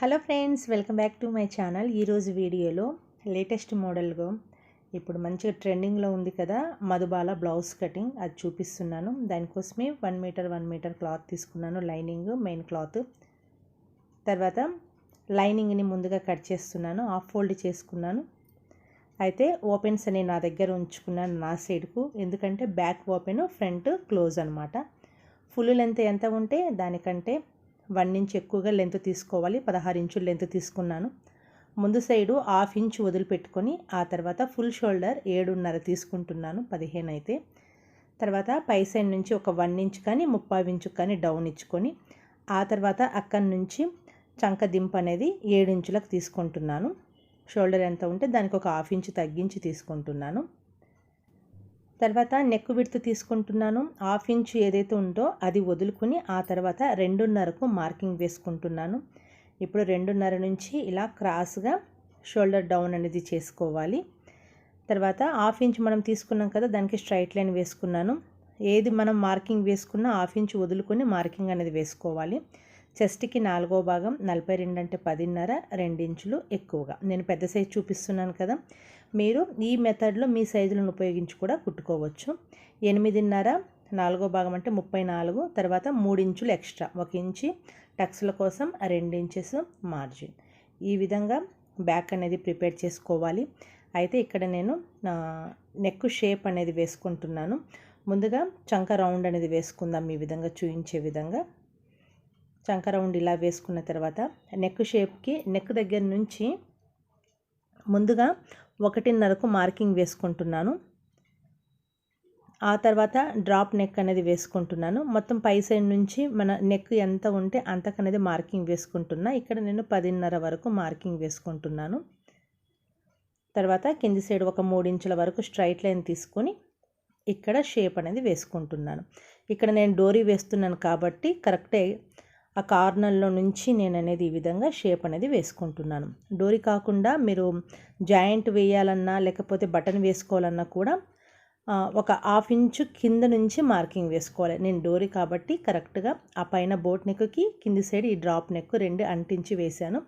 Hello friends welcome back to my channel. ఈరోజు వీడియోలో latest మోడల్గా ఇప్పుడు మంచిగా ట్రెండింగ్లో ఉంది కదా మధుబాల బ్లౌజ్ కటింగ్. అది చూపిస్తున్నాను. దానికోసమే one meter one meter cloth తీసుకున్నాను. Lining main cloth. తర్వాత లైనింగ్ని ముందుగా కట్ చేస్తున్నాను. హాఫ్ ఫోల్డ్ చేసుకున్నాను. అయితే ఓపెన్స్ అని నా దగ్గర ఉంచుకున్నాను నా సైడ్కు. ఎందుకంటే బ్యాక్ ఓపెన్ ఫ్రంట్ క్లోజ్ అనమాట ఫుల్ లెంత్ ఎంత ఉంటే దానికంటే వన్ ఇంచ్ ఎక్కువగా లెంత్ తీసుకోవాలి. పదహారు ఇంచులు లెంత్ తీసుకున్నాను. ముందు సైడు హాఫ్ ఇంచ్ వదిలిపెట్టుకొని ఆ తర్వాత ఫుల్ షోల్డర్ ఏడున్నర తీసుకుంటున్నాను పదిహేను అయితే. తర్వాత పై సైడ్ నుంచి ఒక వన్ ఇంచ్ కానీ ముప్పై ఇంచు కానీ డౌన్ ఇచ్చుకొని ఆ తర్వాత అక్కడి నుంచి చంక దింపు అనేది ఏడు ఇంచులకు తీసుకుంటున్నాను. షోల్డర్ ఎంత ఉంటే దానికి ఒక హాఫ్ ఇంచ్ తగ్గించి తీసుకుంటున్నాను. తర్వాత నెక్ విడ్త్ తీసుకుంటున్నాను. హాఫ్ ఇంచ్ ఏదైతే ఉందో అది వదులుకుని ఆ తర్వాత రెండున్నరకు మార్కింగ్ వేసుకుంటున్నాను. ఇప్పుడు రెండున్నర నుంచి ఇలా క్రాస్గా షోల్డర్ డౌన్ అనేది చేసుకోవాలి. తర్వాత హాఫ్ ఇంచ్ మనం తీసుకున్నాం కదా దానికి స్ట్రైట్ లైన్ వేసుకున్నాను. ఏది మనం మార్కింగ్ వేసుకున్నా హాఫ్ ఇంచ్ వదులుకొని మార్కింగ్ అనేది వేసుకోవాలి. చెస్ట్కి నాలుగో భాగం నలభై రెండు అంటే పదిన్నర రెండించులు ఎక్కువగా. నేను పెద్ద సైజు చూపిస్తున్నాను కదా. మీరు ఈ మెథడ్లో మీ సైజులను ఉపయోగించి కూడా కుట్టుకోవచ్చు. ఎనిమిదిన్నర నాలుగో భాగం అంటే ముప్పై నాలుగు తర్వాత మూడు ఇంచులు ఎక్స్ట్రా ఒక ఇంచి టక్స్ల కోసం రెండు ఇంచెస్ మార్జిన్. ఈ విధంగా బ్యాక్ అనేది ప్రిపేర్ చేసుకోవాలి. అయితే ఇక్కడ నేను నెక్ షేప్ అనేది వేసుకుంటున్నాను. ముందుగా చంక రౌండ్ అనేది వేసుకుందాం ఈ విధంగా చూపించే విధంగా. చంక రౌండ్ ఇలా వేసుకున్న తర్వాత నెక్ షేప్కి నెక్ దగ్గర నుంచి ముందుగా ఒకటిన్నరకు మార్కింగ్ వేసుకుంటున్నాను. ఆ తర్వాత డ్రాప్ నెక్ అనేది వేసుకుంటున్నాను. మొత్తం పై సైడ్ నుంచి మన నెక్ ఎంత ఉంటే అంతకనేది మార్కింగ్ వేసుకుంటున్నా. ఇక్కడ నేను పదిన్నర వరకు మార్కింగ్ వేసుకుంటున్నాను. తర్వాత కింది సైడ్ ఒక మూడించుల వరకు స్ట్రైట్ లైన్ తీసుకొని ఇక్కడ షేప్ అనేది వేసుకుంటున్నాను. ఇక్కడ నేను డోరీ వేస్తున్నాను కాబట్టి కరెక్టే ఆ కార్నర్లో నుంచి నేను అనేది ఈ విధంగా షేప్ అనేది వేసుకుంటున్నాను. డోరీ కాకుండా మీరు జాయింట్ వేయాలన్నా లేకపోతే బటన్ వేసుకోవాలన్నా కూడా ఒక హాఫ్ ఇంచు కింద నుంచి మార్కింగ్ వేసుకోవాలి. నేను డోరీ కాబట్టి కరెక్ట్గా ఆ పైన బోట్ నెక్కి కింది సైడ్ ఈ డ్రాప్ నెక్ రెండు అంటించి వేశాను.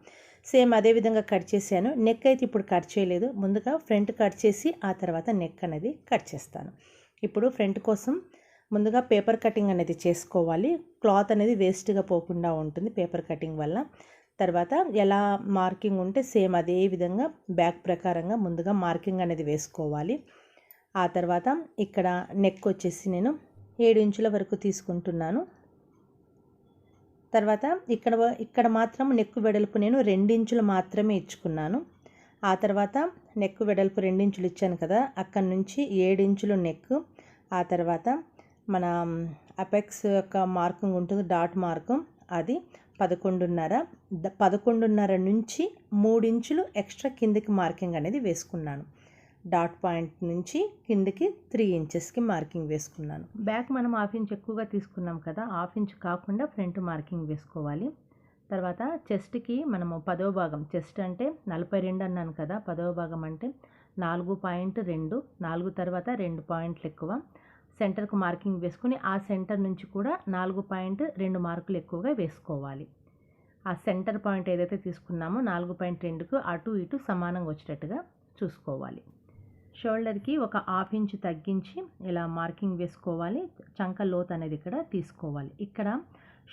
సేమ్ అదే విధంగా కట్ చేశాను. నెక్ అయితే ఇప్పుడు కట్ చేయలేదు. ముందుగా ఫ్రంట్ కట్ చేసి ఆ తర్వాత నెక్ అనేది కట్ చేస్తాను. ఇప్పుడు ఫ్రంట్ కోసం ముందుగా పేపర్ కటింగ్ అనేది చేసుకోవాలి. క్లాత్ అనేది వేస్ట్గా పోకుండా ఉంటుంది పేపర్ కటింగ్ వల్ల. తర్వాత ఎలా మార్కింగ్ ఉంటే సేమ్ అదే విధంగా బ్యాక్ ప్రకారంగా ముందుగా మార్కింగ్ అనేది వేసుకోవాలి. ఆ తర్వాత ఇక్కడ నెక్ వచ్చేసి నేను ఏడు ఇంచుల వరకు తీసుకుంటున్నాను. తర్వాత ఇక్కడ ఇక్కడ మాత్రం నెక్ వెడల్పు నేను రెండించులు మాత్రమే ఇచ్చుకున్నాను. ఆ తర్వాత నెక్ వెడల్పు రెండించులు ఇచ్చాను కదా అక్కడి నుంచి ఏడించులు నెక్. ఆ తర్వాత మన అపెక్స్ యొక్క మార్కింగ్ ఉంటుంది డాట్ మార్కు అది పదకొండున్నర పదకొండున్నర నుంచి మూడించులు ఎక్స్ట్రా కిందికి మార్కింగ్ అనేది వేసుకున్నాను. డాట్ పాయింట్ నుంచి కిందికి త్రీ ఇంచెస్కి మార్కింగ్ వేసుకున్నాను. బ్యాక్ మనం హాఫ్ ఇంచ్ ఎక్కువగా తీసుకున్నాం కదా హాఫ్ ఇంచ్ కాకుండా ఫ్రంట్ మార్కింగ్ వేసుకోవాలి. తర్వాత చెస్ట్కి మనము పదో భాగం చెస్ట్ అంటే నలభై రెండు అన్నాను కదా పదవ భాగం అంటే నాలుగు పాయింట్ రెండు నాలుగు తర్వాత రెండు పాయింట్లు ఎక్కువ. సెంటర్కు మార్కింగ్ వేసుకుని ఆ సెంటర్ నుంచి కూడా నాలుగు పాయింట్ రెండు మార్కులు ఎక్కువగా వేసుకోవాలి. ఆ సెంటర్ పాయింట్ ఏదైతే తీసుకున్నామో నాలుగు పాయింట్ రెండుకు అటు ఇటు సమానంగా వచ్చేటట్టుగా చూసుకోవాలి. షోల్డర్కి ఒక హాఫ్ ఇంచ్ తగ్గించి ఇలా మార్కింగ్ వేసుకోవాలి. చంక లోత్ అనేది ఇక్కడ తీసుకోవాలి. ఇక్కడ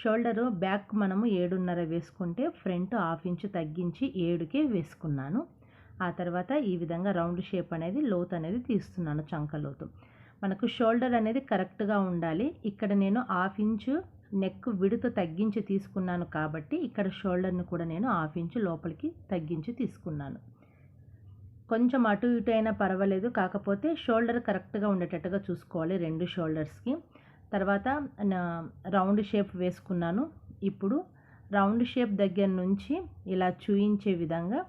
షోల్డరు బ్యాక్ మనము ఏడున్నర వేసుకుంటే ఫ్రంట్ హాఫ్ ఇంచ్ తగ్గించి ఏడుకే వేసుకున్నాను. ఆ తర్వాత ఈ విధంగా రౌండ్ షేప్ అనేది లోత్ అనేది తీస్తున్నాను చంక లోతు. మనకు షోల్డర్ అనేది కరెక్ట్గా ఉండాలి. ఇక్కడ నేను హాఫ్ ఇంచు నెక్ విడుత తగ్గించి తీసుకున్నాను కాబట్టి ఇక్కడ షోల్డర్ని కూడా నేను హాఫ్ ఇంచు లోపలికి తగ్గించి తీసుకున్నాను. కొంచెం అటు ఇటు అయినా పర్వాలేదు. కాకపోతే షోల్డర్ కరెక్ట్గా ఉండేటట్టుగా చూసుకోవాలి రెండు షోల్డర్స్కి. తర్వాత రౌండ్ షేప్ వేసుకున్నాను. ఇప్పుడు రౌండ్ షేప్ దగ్గర నుంచి ఇలా చూయించే విధంగా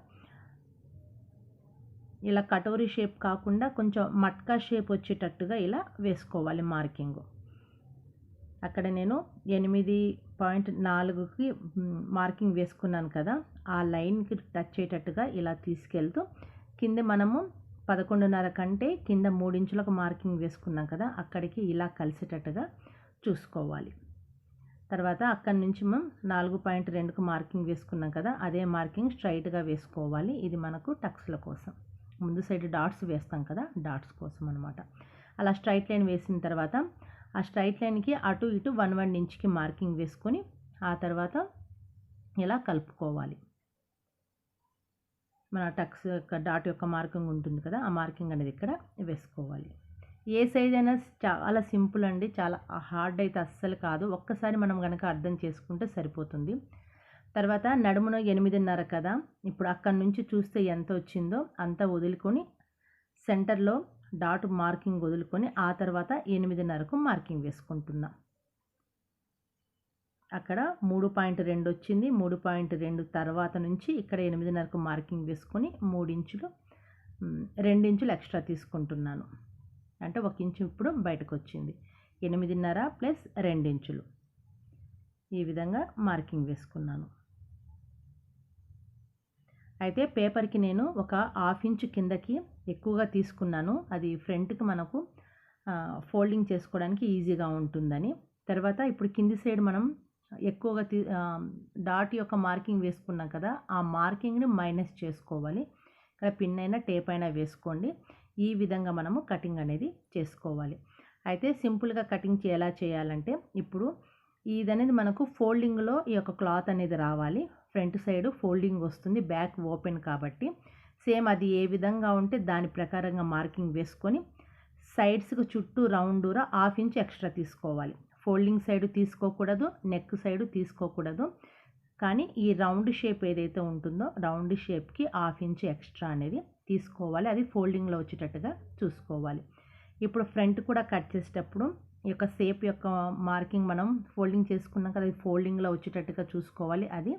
ఇలా కటోరీ షేప్ కాకుండా కొంచెం మట్కా షేప్ వచ్చేటట్టుగా ఇలా వేసుకోవాలి మార్కింగ్. అక్కడ నేను ఎనిమిది పాయింట్ నాలుగుకి మార్కింగ్ వేసుకున్నాను కదా ఆ లైన్కి టచ్ అయ్యేటట్టుగా ఇలా తీసుకెళ్తూ కింద మనము పదకొండున్నర కంటే కింద మూడించులకు మార్కింగ్ వేసుకున్నాం కదా అక్కడికి ఇలా కలిసేటట్టుగా చూసుకోవాలి. తర్వాత అక్కడి నుంచి మనం నాలుగు పాయింట్ రెండుకు మార్కింగ్ వేసుకున్నాం కదా అదే మార్కింగ్ స్ట్రైట్గా వేసుకోవాలి. ఇది మనకు టక్స్ల కోసం. ముందు సైడ్ డాట్స్ వేస్తాం కదా డాట్స్ కోసం అనమాట అలా స్ట్రైట్ లైన్ వేసిన తర్వాత ఆ స్ట్రైట్ లైన్కి అటు ఇటు వన్ వన్ ఇంచ్కి మార్కింగ్ వేసుకొని ఆ తర్వాత ఇలా కలుపుకోవాలి. మన టక్స్ యొక్క డాట్ యొక్క మార్కింగ్ ఉంటుంది కదా ఆ మార్కింగ్ అనేది ఇక్కడ వేసుకోవాలి. ఏ సైజ్ అయినా చాలా సింపుల్ అండి చాలా హార్డ్ అయితే అస్సలు కాదు. ఒక్కసారి మనం కనుక అర్థం చేసుకుంటే సరిపోతుంది. తర్వాత నడుమున ఎనిమిదిన్నర కదా. ఇప్పుడు అక్కడి నుంచి చూస్తే ఎంత వచ్చిందో అంత వదులుకొని సెంటర్లో డాట్ మార్కింగ్ వదులుకొని ఆ తర్వాత ఎనిమిదిన్నరకు మార్కింగ్ వేసుకుంటున్నా. అక్కడ మూడు పాయింట్ రెండు వచ్చింది. మూడు పాయింట్ రెండు తర్వాత నుంచి ఇక్కడ ఎనిమిదిన్నరకు మార్కింగ్ వేసుకొని మూడించులు రెండించులు ఎక్స్ట్రా తీసుకుంటున్నాను. అంటే ఒక ఇంచు ఇప్పుడు బయటకు వచ్చింది. ఎనిమిదిన్నర ప్లస్ రెండించులు. ఈ విధంగా మార్కింగ్ వేసుకున్నాను. అయితే పేపర్కి నేను ఒక హాఫ్ ఇంచు కిందకి ఎక్కువగా తీసుకున్నాను. అది ఫ్రంట్కి మనకు ఫోల్డింగ్ చేసుకోవడానికి ఈజీగా ఉంటుందని. తర్వాత ఇప్పుడు కింది సైడ్ మనం ఎక్కువగా తీ డాట్ యొక్క మార్కింగ్ వేసుకున్నాం కదా ఆ మార్కింగ్ని మైనస్ చేసుకోవాలి. ఇక్కడ పిన్ అయినా టేప్ అయినా వేసుకోండి. ఈ విధంగా మనము కటింగ్ అనేది చేసుకోవాలి. అయితే సింపుల్గా కటింగ్ ఎలా చేయాలంటే ఇప్పుడు ఇది అనేది మనకు ఫోల్డింగ్లో ఈ యొక్క క్లాత్ అనేది రావాలి. ఫ్రంట్ సైడ్ ఫోల్డింగ్ వస్తుంది బ్యాక్ ఓపెన్ కాబట్టి. సేమ్ అది ఏ విధంగా ఉంటే దాని ప్రకారంగా మార్కింగ్ వేసుకొని సైడ్స్కి చుట్టూ రౌండ్గా హాఫ్ ఇంచ్ ఎక్స్ట్రా తీసుకోవాలి. ఫోల్డింగ్ సైడ్ తీసుకోకూడదు నెక్ సైడ్ తీసుకోకూడదు. కానీ ఈ రౌండ్ షేప్ ఏదైతే ఉంటుందో రౌండ్ షేప్కి హాఫ్ ఇంచ్ ఎక్స్ట్రా అనేది తీసుకోవాలి. అది ఫోల్డింగ్లో వచ్చేటట్టుగా చూసుకోవాలి. ఇప్పుడు ఫ్రంట్ కూడా కట్ చేసేటప్పుడు ఈ యొక్క షేప్ యొక్క మార్కింగ్ మనం ఫోల్డింగ్ చేసుకున్నాం కదా అది ఫోల్డింగ్లో వచ్చేటట్టుగా చూసుకోవాలి. అది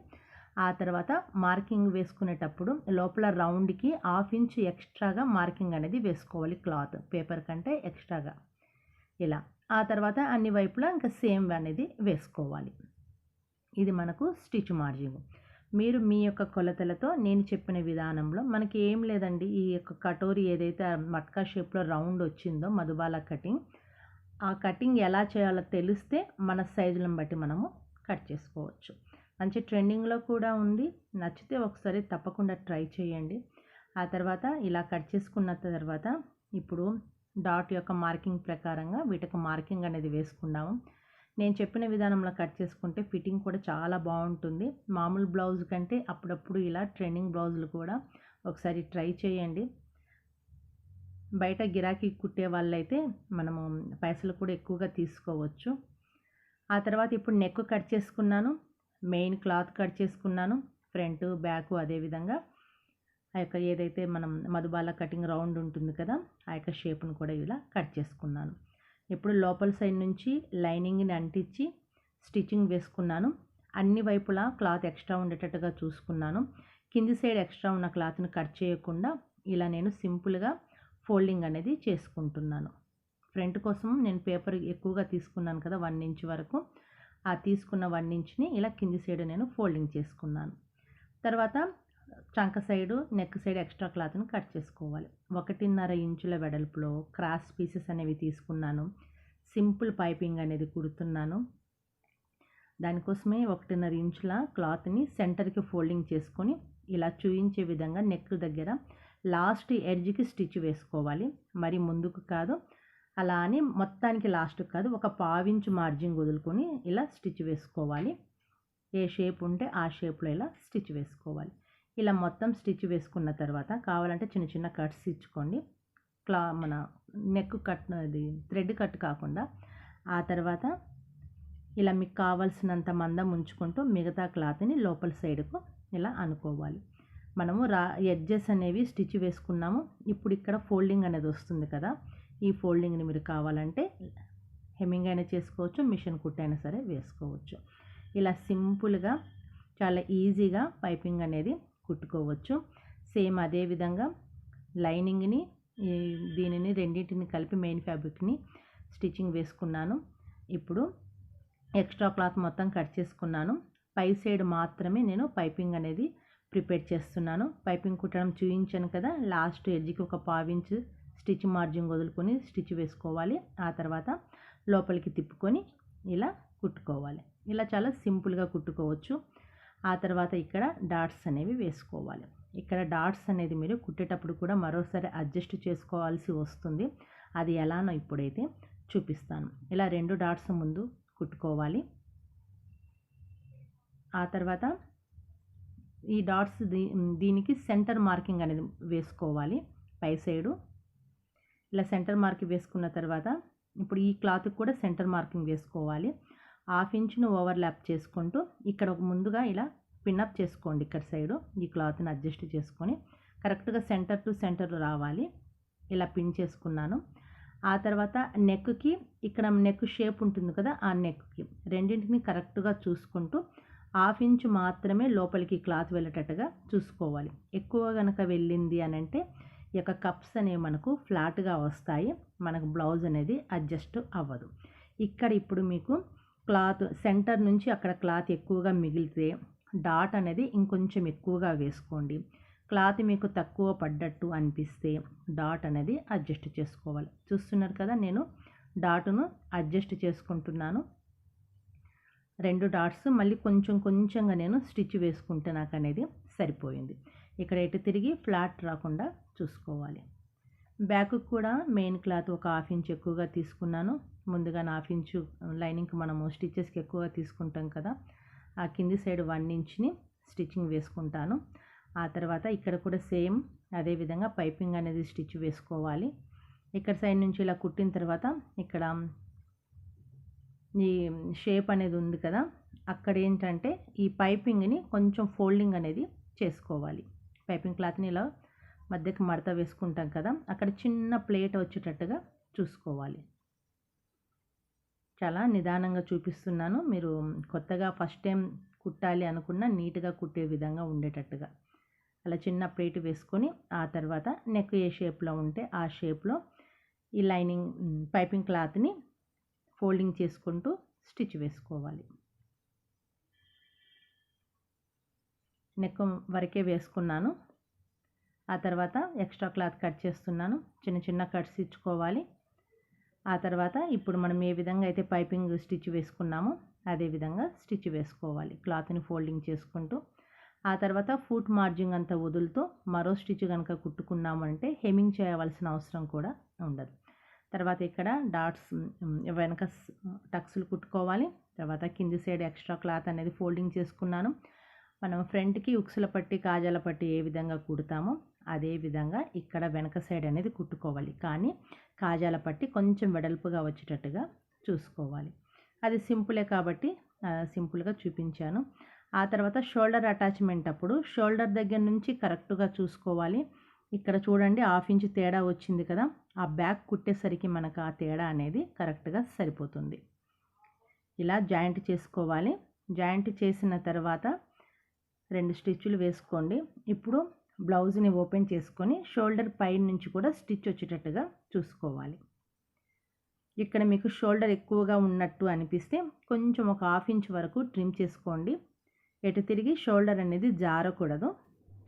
ఆ తర్వాత మార్కింగ్ వేసుకునేటప్పుడు లోపల రౌండ్కి హాఫ్ ఇంచ్ ఎక్స్ట్రాగా మార్కింగ్ అనేది వేసుకోవాలి క్లాత్. పేపర్ కంటే ఎక్స్ట్రాగా. ఇలా. ఆ తర్వాత అన్ని వైపులా ఇంకా సేమ్ అనేది వేసుకోవాలి. ఇది మనకు స్టిచ్ మార్జింగ్ మీరు మీ యొక్క కొలతలతో నేను చెప్పిన విధానంలో మనకి ఏం లేదండి. ఈ యొక్క కటోరీ ఏదైతే మట్కా షేప్లో రౌండ్ వచ్చిందో మధుబాల కటింగ్ ఆ కటింగ్ ఎలా చేయాలో తెలిస్తే మన సైజులను బట్టి మనము కట్ చేసుకోవచ్చు. మంచి ట్రెండింగ్లో కూడా ఉంది. నచ్చితే ఒకసారి తప్పకుండా ట్రై చేయండి. ఆ తర్వాత ఇలా కట్ చేసుకున్న తర్వాత ఇప్పుడు డాట్ యొక్క మార్కింగ్ ప్రకారంగా వీటికి మార్కింగ్ అనేది వేసుకున్నాము నేను చెప్పిన విధానంలో కట్ చేసుకుంటే ఫిట్టింగ్ కూడా చాలా బాగుంటుంది. మామూలు బ్లౌజ్ కంటే అప్పుడప్పుడు ఇలా ట్రెండింగ్ బ్లౌజులు కూడా ఒకసారి ట్రై చేయండి. బయట గిరాకీ కుట్టే వాళ్ళైతే మనము పైసలు కూడా ఎక్కువగా తీసుకోవచ్చు. ఆ తర్వాత ఇప్పుడు నెక్ కట్ చేసుకున్నాను. మెయిన్ క్లాత్ కట్ చేసుకున్నాను ఫ్రంట్ బ్యాక్ అదేవిధంగా ఆ యొక్క ఏదైతే మనం మధుబాల కటింగ్ రౌండ్ ఉంటుంది కదా ఆ యొక్క షేప్ను కూడా ఇలా కట్ చేసుకున్నాను. ఇప్పుడు లోపల సైడ్ నుంచి లైనింగ్ని అంటించి స్టిచ్చింగ్ వేసుకున్నాను. అన్ని వైపులా క్లాత్ ఎక్స్ట్రా ఉండేటట్టుగా చూసుకున్నాను. కింది సైడ్ ఎక్స్ట్రా ఉన్న క్లాత్ని కట్ చేయకుండా ఇలా నేను సింపుల్గా ఫోల్డింగ్ అనేది చేసుకుంటున్నాను. ఫ్రంట్ కోసం నేను పేపర్ ఎక్కువగా తీసుకున్నాను కదా వన్ ఇంచ్ వరకు. ఆ తీసుకున్న వన్ ఇంచ్ని ఇలా కింది సైడ్ నేను ఫోల్డింగ్ చేసుకున్నాను. తర్వాత చంక సైడు నెక్ సైడ్ ఎక్స్ట్రా క్లాత్ని కట్ చేసుకోవాలి. ఒకటిన్నర ఇంచుల వెడల్పులో క్రాస్ పీసెస్ అనేవి తీసుకున్నాను. సింపుల్ పైపింగ్ అనేది కుడుతున్నాను. దానికోసమే ఒకటిన్నర ఇంచుల క్లాత్ని సెంటర్కి ఫోల్డింగ్ చేసుకొని ఇలా చూయించే విధంగా నెక్ దగ్గర లాస్ట్ ఎడ్జ్కి స్టిచ్ వేసుకోవాలి. మరి ముందుకు కాదు అలా అని మొత్తానికి లాస్ట్ కాదు ఒక పావించు మార్జిన్ వదులుకొని ఇలా స్టిచ్ వేసుకోవాలి. ఏ షేప్ ఉంటే ఆ షేప్లో ఇలా స్టిచ్ వేసుకోవాలి. ఇలా మొత్తం స్టిచ్ వేసుకున్న తర్వాత కావాలంటే చిన్న చిన్న కట్స్ ఇచ్చుకోండి. క్లా మన నెక్ కట్ అది థ్రెడ్ కట్ కాకుండా ఆ తర్వాత ఇలా మీకు కావాల్సినంత మందం ఉంచుకుంటూ మిగతా క్లాత్ని లోపల సైడ్కు ఇలా అనుకోవాలి. మనము రా ఎడ్జెస్ అనేవి స్టిచ్ వేసుకున్నాము. ఇప్పుడు ఇక్కడ ఫోల్డింగ్ అనేది వస్తుంది కదా ఈ ఫోల్డింగ్ని మీరు కావాలంటే హెమ్మింగ్ అయినా చేసుకోవచ్చు మిషన్ కుట్ అయినా సరే వేసుకోవచ్చు. ఇలా సింపుల్గా చాలా ఈజీగా పైపింగ్ అనేది కుట్టుకోవచ్చు. సేమ్ అదే విధంగా లైనింగ్ని దీనిని రెండింటిని కలిపి మెయిన్ ఫ్యాబ్రిక్ని స్టిచ్చింగ్ వేసుకున్నాను. ఇప్పుడు ఎక్స్ట్రా క్లాత్ మొత్తం కట్ చేసుకున్నాను. పై సైడ్ మాత్రమే నేను పైపింగ్ అనేది ప్రిపేర్ చేస్తున్నాను. పైపింగ్ కుట్టడం చూపించాను కదా లాస్ట్ ఎడ్జ్కి ఒక పావించు స్టిచ్ మార్జిన్ వదులుకొని స్టిచ్ వేసుకోవాలి. ఆ తర్వాత లోపలికి తిప్పుకొని ఇలా కుట్టుకోవాలి. ఇలా చాలా సింపుల్గా కుట్టుకోవచ్చు. ఆ తర్వాత ఇక్కడ డాట్స్ అనేవి వేసుకోవాలి. ఇక్కడ డాట్స్ అనేది మీరు కుట్టేటప్పుడు కూడా మరోసారి అడ్జస్ట్ చేసుకోవాల్సి వస్తుంది. అది ఎలానో ఇప్పుడైతే చూపిస్తాను. ఇలా రెండు డాట్స్ ముందు కుట్టుకోవాలి. ఆ తర్వాత ఈ డాట్స్ దీ దీనికి సెంటర్ మార్కింగ్ అనేది వేసుకోవాలి. పై సైడు ఇలా సెంటర్ మార్కింగ్ వేసుకున్న తర్వాత ఇప్పుడు ఈ క్లాత్కి కూడా సెంటర్ మార్కింగ్ వేసుకోవాలి. హాఫ్ ఇంచ్ను ఓవర్లాప్ చేసుకుంటూ ఇక్కడ ఒక ముందుగా ఇలా పిన్అప్ చేసుకోండి ఇక్కడ సైడు ఈ క్లాత్ని అడ్జస్ట్ చేసుకొని. కరెక్ట్గా సెంటర్ టు సెంటర్ రావాలి. ఇలా పిన్ చేసుకున్నాను. ఆ తర్వాత నెక్కి ఇక్కడ నెక్ షేప్ ఉంటుంది కదా ఆ నెక్కి రెండింటిని కరెక్ట్గా చూసుకుంటూ హాఫ్ ఇంచ్ మాత్రమే లోపలికి క్లాత్ వెళ్ళేటట్టుగా చూసుకోవాలి. ఎక్కువ కనుక వెళ్ళింది అని అంటే ఈ యొక్క కప్స్ అనేవి మనకు ఫ్లాట్గా వస్తాయి. మనకు బ్లౌజ్ అనేది అడ్జస్ట్ అవ్వదు. ఇక్కడ ఇప్పుడు మీకు క్లాత్ సెంటర్ నుంచి అక్కడ క్లాత్ ఎక్కువగా మిగిలితే డాట్ అనేది ఇంకొంచెం ఎక్కువగా వేసుకోండి. క్లాత్ మీకు తక్కువ పడ్డట్టు అనిపిస్తే డాట్ అనేది అడ్జస్ట్ చేసుకోవాలి. చూస్తున్నారు కదా నేను డాట్ను అడ్జస్ట్ చేసుకుంటున్నాను. రెండు డాట్స్ మళ్ళీ కొంచెం కొంచెంగా నేను స్టిచ్ వేసుకుంటే నాకు అనేది సరిపోయింది. ఇక్కడ ఎటు తిరిగి ఫ్లాట్ రాకుండా చూసుకోవాలి. బ్యాక్ కూడా మెయిన్ క్లాత్ ఒక హాఫ్ ఇంచ్ ఎక్కువగా తీసుకున్నాను. ముందుగా హాఫ్ ఇంచు లైనింగ్కి మనము స్టిచ్చెస్కి ఎక్కువగా తీసుకుంటాం కదా ఆ కింది సైడ్ వన్ ఇంచ్ని స్టిచ్చింగ్ వేసుకుంటాను. ఆ తర్వాత ఇక్కడ కూడా సేమ్ అదేవిధంగా పైపింగ్ అనేది స్టిచ్ వేసుకోవాలి. ఇక్కడ సైడ్ నుంచి ఇలా కుట్టిన తర్వాత ఇక్కడ ఈ షేప్ అనేది ఉంది కదా అక్కడ ఏంటంటే ఈ పైపింగ్ని కొంచెం ఫోల్డింగ్ అనేది చేసుకోవాలి. పైపింగ్ క్లాత్ని ఇలా మధ్యకి మడత వేసుకుంటాం కదా అక్కడ చిన్న ప్లేట్ వచ్చేటట్టుగా చూసుకోవాలి. చాలా నిదానంగా చూపిస్తున్నాను. మీరు కొత్తగా ఫస్ట్ టైం కుట్టాలి అనుకున్న నీట్గా కుట్టే విధంగా ఉండేటట్టుగా. అలా చిన్న ప్లేట్ వేసుకొని ఆ తర్వాత నెక్ ఏ షేప్లో ఉంటే ఆ షేప్లో ఈ లైనింగ్ పైపింగ్ క్లాత్ని ఫోల్డింగ్ చేసుకుంటూ స్టిచ్ వేసుకోవాలి. నెక్ వరకే వేసుకున్నాను. ఆ తర్వాత ఎక్స్ట్రా క్లాత్ కట్ చేస్తున్నాను. చిన్న చిన్న కట్స్ ఇచ్చుకోవాలి. ఆ తర్వాత ఇప్పుడు మనం ఏ విధంగా అయితే పైపింగ్ స్టిచ్ వేసుకున్నామో అదే విధంగా స్టిచ్ వేసుకోవాలి. క్లాత్ని ఫోల్డింగ్ చేసుకుంటూ. ఆ తర్వాత ఫుట్ మార్జింగ్ అంతా వదులుతూ మరో స్టిచ్ కనుక కుట్టుకున్నామంటే హెమింగ్ చేయవలసిన అవసరం కూడా ఉండదు. తర్వాత ఇక్కడ డాట్స్ వెనక టక్స్లు కుట్టుకోవాలి. తర్వాత కింది సైడ్ ఎక్స్ట్రా క్లాత్ అనేది ఫోల్డింగ్ చేసుకున్నాను. మనం ఫ్రంట్కి ఉక్సుల పట్టి కాజాల పట్టి ఏ విధంగా కుడతామో అదే విధంగా ఇక్కడ వెనక సైడ్ అనేది కుట్టుకోవాలి. కానీ కాజాల పట్టి కొంచెం వెడల్పుగా వచ్చేటట్టుగా చూసుకోవాలి. అది సింపులే కాబట్టి సింపుల్గా చూపించాను. ఆ తర్వాత షోల్డర్ అటాచ్మెంట్ అప్పుడు షోల్డర్ దగ్గర నుంచి కరెక్ట్గా చూసుకోవాలి. ఇక్కడ చూడండి హాఫ్ ఇంచ్ తేడా వచ్చింది కదా ఆ బ్యాక్ కుట్టేసరికి మనకు ఆ తేడా అనేది కరెక్ట్గా సరిపోతుంది. ఇలా జాయింట్ చేసుకోవాలి. జాయింట్ చేసిన తర్వాత రెండు స్టిచ్లు వేసుకోండి. ఇప్పుడు బ్లౌజ్ని ఓపెన్ చేసుకొని షోల్డర్ పైన నుంచి కూడా స్టిచ్ వచ్చేటట్టుగా చూసుకోవాలి. ఇక్కడ మీకు షోల్డర్ ఎక్కువగా ఉన్నట్టు అనిపిస్తే కొంచెం ఒక హాఫ్ ఇంచ్ వరకు ట్రిమ్ చేసుకోండి. ఎటు తిరిగి షోల్డర్ అనేది జారకూడదు.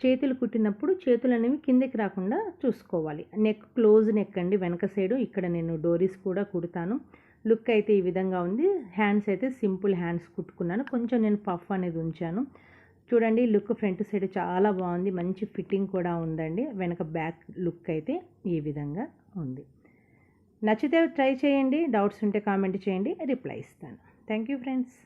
చేతులు కుట్టినప్పుడు చేతులు అనేవి కిందకి రాకుండా చూసుకోవాలి. నెక్ క్లోజ్ నెక్ అండి. వెనక సైడు ఇక్కడ నేను డోరీస్ కూడా కుడతాను. లుక్ అయితే ఈ విధంగా ఉంది. హ్యాండ్స్ అయితే సింపుల్ హ్యాండ్స్ కుట్టుకున్నాను. కొంచెం నేను పఫ్ అనేది ఉంచాను. చూడండి లుక్ ఫ్రంట్ సైడ్ చాలా బాగుంది. మంచి ఫిట్టింగ్ కూడా ఉందండి. వెనక బ్యాక్ లుక్ అయితే ఈ విధంగా ఉంది. నచ్చితే ట్రై చేయండి. డౌట్స్ ఉంటే కామెంట్ చేయండి. రిప్లై ఇస్తాను. Thank you friends.